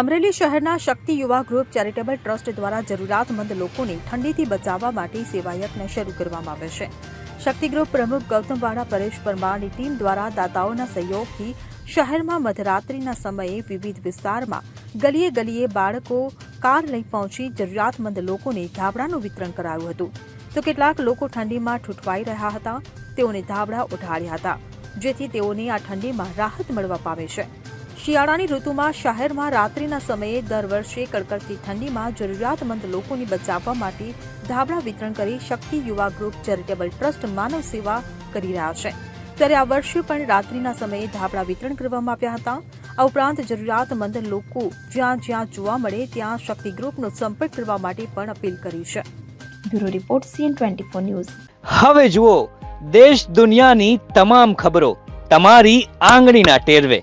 અમરેલી શહેરના શક્તિ યુવા group charitable trust દ્વારા જરૂરિયાતમંદ લોકોને ઠંડીથી બચાવવા માટે સેવાયજ્ઞ શરૂ કરવામાં આવે છે. શક્તિ ગ્રુપ પ્રમુખ ગૌતમવાડા પરેશ પરમારની ટીમ દ્વારા દાતાઓના સહયોગથી શહેરમાં મધરાત્રિના સમયે વિવિધ વિસ્તારમાં ગલીએ ગલીએ બાળકો કાર લઈ પહોંચી જરૂરિયાતમંદ લોકોને ધાબળાનું વિતરણ કરાયું હતું. તો કેટલાક લોકો ઠંડીમાં ઠૂંઠવાઈ રહ્યા હતા, તેઓને ધાબળા ઉઠાડ્યા હતા, જેથી તેઓને આ ઠંડીમાં રાહત મળવા પામે છે. શિયાળાની ઋતુમાં શહેરમાં રાત્રિના સમયે દર વર્ષે કડકડતી ઠંડીમાં જરૂરિયાતમંદ લોકોને બચાવવા માટે ધાબળા વિતરણ કરી શક્તિ યુવા ગ્રુપ ચેરિટેબલ ટ્રસ્ટ માનવ સેવા કરી રહ્યા છે. ત્યારે આ વર્ષે પણ રાત્રિના સમયે ધાબળા વિતરણ કરવામાં આવ્યા હતા. આ ઉપરાંત જરૂરિયાતમંદ લોકો જ્યાં જ્યાં જોવા મળે ત્યાં શક્તિ ગ્રુપનો સંપર્ક કરવા માટે પણ અપીલ કરી છે. Bureau report CN twenty four news. હવે જુઓ દેશ દુનિયાની તમામ ખબરો તમારી આંગળીના ટેરવે.